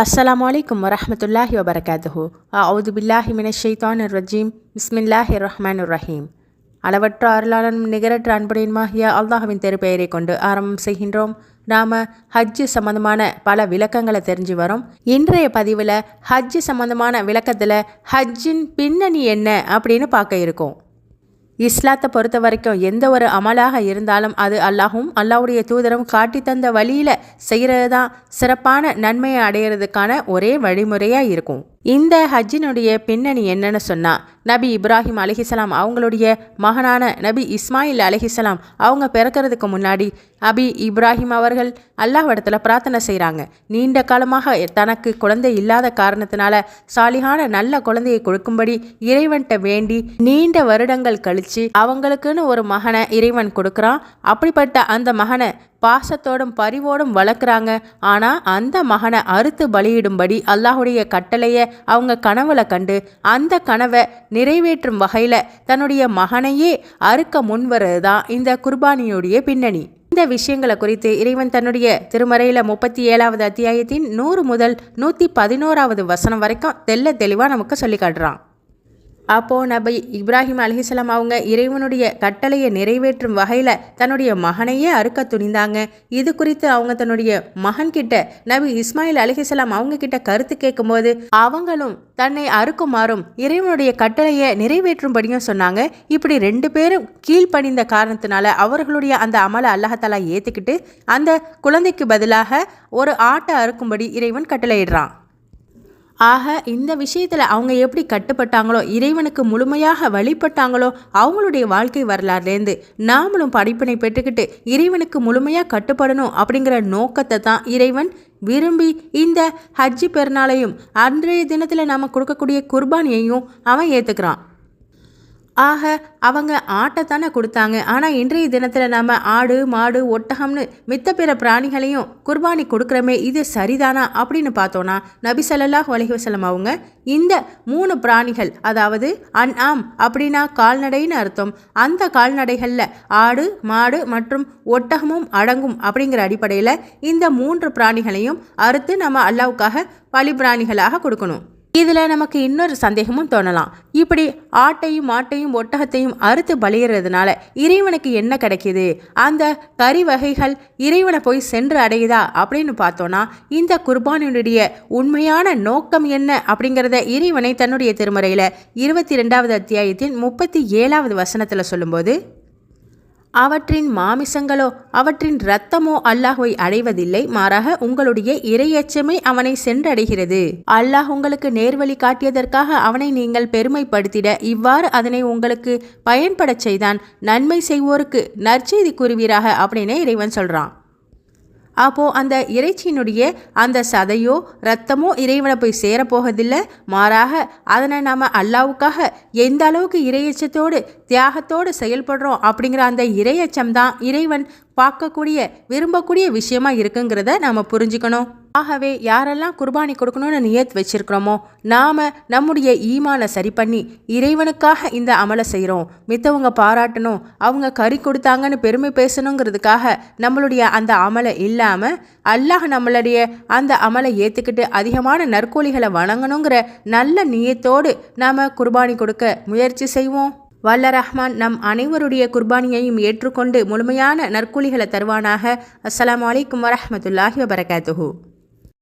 அஸ்லாம் அலைக்கும் வரமத்துல்லாஹி வபரகாத்துஹு அவுது பில்லாஹி மினஷைத்தான் ரஜீம் பிஸ்மில்லாஹி ரஹ்மான் ரஹீம் அளவற்ற அருளாளனும் நிகரற்ற அன்புடையமாகிய அல்லாஹுவின் பெயரை கொண்டு ஆரம்பம் செய்கின்றோம். நாம் ஹஜ்ஜு சம்மந்தமான பல விளக்கங்களை தெரிஞ்சு வரோம். இன்றைய பதிவில் ஹஜ்ஜு சம்மந்தமான விளக்கத்தில் ஹஜ்ஜின் பின்னணி என்ன அப்படின்னு பார்க்க இருக்கோம். இஸ்லாத்தை பொறுத்த வரைக்கும் எந்த ஒரு அமலாக இருந்தாலும் அது அல்லாஹும் அல்லாஹுடைய தூதரும் காட்டி தந்த வழியில் செய்கிறது தான் சிறப்பான நன்மையை அடையிறதுக்கான ஒரே வழிமுறையாக இருக்கும். இந்த ஹஜ்ஜினுடைய பின்னணி என்னன்னு சொன்னால் நபி இப்ராஹிம் அலிஹிசலாம் அவங்களுடைய மகனான நபி இஸ்மாயில் அலிஹிசலாம் அவங்க பிறக்கிறதுக்கு முன்னாடி அபி இப்ராஹிம் அவர்கள் அல்லாஹ்விடத்தில் பிரார்த்தனை செய்கிறாங்க நீண்ட காலமாக தனக்கு குழந்தை இல்லாத காரணத்தினால சாலிகான நல்ல குழந்தையை கொடுக்கும்படி இறைவன்கிட்ட வேண்டி நீண்ட வருடங்கள் கழித்து அவங்களுக்குன்னு ஒரு மகனை இறைவன் கொடுக்குறான். அப்படிப்பட்ட அந்த மகனை பாசத்தோடும் பரிவோடும் வளர்க்குறாங்க. ஆனால் அந்த மகனை அறுத்து பலியிடும்படி அல்லாஹுடைய கட்டளையை அவங்க கனவுல கண்டு அந்த கனவை நிறைவேற்றும் வகையில் தன்னுடைய மகனையே அறுக்க முன்வரது தான் இந்த குர்பானியுடைய பின்னணி. இந்த விஷயங்களை குறித்து இறைவன் தன்னுடைய திருமறையில் முப்பத்தி ஏழாவது அத்தியாயத்தின் நூறு முதல் நூற்றி பதினோராவது வசனம் வரைக்கும் தெல்ல தெளிவாக நமக்கு சொல்லி காட்டுறான். அப்போது நபி இப்ராஹிம் அலிஹிஸ்லாம் அவங்க இறைவனுடைய கட்டளையை நிறைவேற்றும் வகையில் தன்னுடைய மகனையே அறுக்க துணிந்தாங்க. இது குறித்து அவங்க தன்னுடைய மகன்கிட்ட நபி இஸ்மாயில் அலிஹிஸ்லாம் அவங்க கிட்ட கருத்து கேட்கும்போது அவங்களும் தன்னை அறுக்குமாறும் இறைவனுடைய கட்டளையை நிறைவேற்றும்படியும் சொன்னாங்க. இப்படி ரெண்டு பேரும் கீழ்ப்பணிந்த காரணத்தினால அவர்களுடைய அந்த அமலை அல்லாஹாலா ஏற்றுக்கிட்டு அந்த குழந்தைக்கு பதிலாக ஒரு ஆட்டை அறுக்கும்படி இறைவன் கட்டளையிடுறான். ஆக இந்த விஷயத்தில் அவங்க எப்படி கட்டுப்பட்டாங்களோ இறைவனுக்கு முழுமையாக வழிபட்டாங்களோ அவங்களுடைய வாழ்க்கை வரலாறுலேருந்து நாமளும் படிப்பினை பெற்றுக்கிட்டு இறைவனுக்கு முழுமையாக கட்டுப்படணும் அப்படிங்கிற நோக்கத்தை தான் இறைவன் விரும்பி இந்த ஹஜ்ஜி பெருநாளையும் அன்றைய தினத்தில் நம்ம கொடுக்கக்கூடிய குர்பானியையும் அவன் ஏற்றுக்கிறான் ஆக அவங்க ஆட்டைத்தானே கொடுத்தாங்க. ஆனால் இன்றைய தினத்தில் நம்ம ஆடு மாடு ஒட்டகம்னு மித்த பிற பிராணிகளையும் குர்பானி கொடுக்குறமே இது சரிதானா அப்படின்னு பார்த்தோன்னா நபி சல்லாஹ் வலைவசலம் அவங்க இந்த மூணு பிராணிகள் அதாவது அன் ஆம் அப்படின்னா கால்நடைன்னு அர்த்தம். அந்த கால்நடைகளில் ஆடு மாடு மற்றும் ஒட்டகமும் அடங்கும் அப்படிங்கிற அடிப்படையில் இந்த மூன்று பிராணிகளையும் அறுத்து நம்ம அல்லாவுக்காக பழி பிராணிகளாக கொடுக்கணும். இதில் நமக்கு இன்னொரு சந்தேகமும் தோணலாம். இப்படி ஆட்டையும் மாட்டையும் ஒட்டகத்தையும் அறுத்து பலியிறதுனால இறைவனுக்கு என்ன கிடைக்கிது? அந்த கறி வகைகள் இறைவனை போய் சென்று அடையுதா அப்படின்னு பார்த்தோன்னா இந்த குர்பானினுடைய உண்மையான நோக்கம் என்ன அப்படிங்கிறத இறைவனை தன்னுடைய திருமுறையில் இருபத்தி ரெண்டாவது அத்தியாயத்தின் முப்பத்தி ஏழாவது வசனத்தில் சொல்லும்போது அவற்றின் மாமிசங்களோ அவற்றின் இரத்தமோ அல்லாஹுவை அடைவதில்லை மாறாக உங்களுடைய இரையச்சமே அவனை சென்றடைகிறது. அல்லாஹ் உங்களுக்கு நேர்வழி காட்டியதற்காக அவனை நீங்கள் பெருமைப்படுத்திட இவ்வாறு அதனை உங்களுக்கு பயன்படச் செய்தான். நன்மை செய்வோருக்கு நற்செய்தி கூறுவீராக அப்படின்னு இறைவன் சொல்றான். அப்போது அந்த இறைச்சியினுடைய அந்த சதையோ ரத்தமோ இறைவனை போய் சேரப்போகதில்லை மாறாக அதனை நாம் அல்லாவுக்காக எந்த அளவுக்கு இறையச்சத்தோடு தியாகத்தோடு செயல்படுறோம் அப்படிங்கிற அந்த இறையச்சம் தான் இறைவன் பார்க்கக்கூடிய விரும்பக்கூடிய விஷயமா இருக்குங்கிறத நாம் புரிஞ்சுக்கணும். ஆகவே யாரெல்லாம் குர்பானி கொடுக்கணும்னு நியத் வச்சிருக்கிறோமோ நாம் நம்முடைய ஈமானை சரி பண்ணி இறைவனுக்காக இந்த அமலை செய்கிறோம் மித்தவங்க பாராட்டணும் அவங்க கறி கொடுத்தாங்கன்னு பெருமை பேசணுங்கிறதுக்காக நம்மளுடைய அந்த அமலை இல்லாமல் அல்லாஹ் நம்மளுடைய அந்த அமலை ஏற்றுக்கிட்டு அதிகமான நற்கூலிகளை வணங்கணுங்கிற நல்ல நியத்தோடு நாம் குர்பானி கொடுக்க முயற்சி செய்வோம். வல்ல ரஹ்மான் நம் அனைவருடைய குர்பானியையும் ஏற்றுக்கொண்டு முழுமையான நற்கூலிகளை தருவானாக. அஸ்லாம் வலைக்கம் வரமத்துல்லாஹி வபரகாத்துஹூ.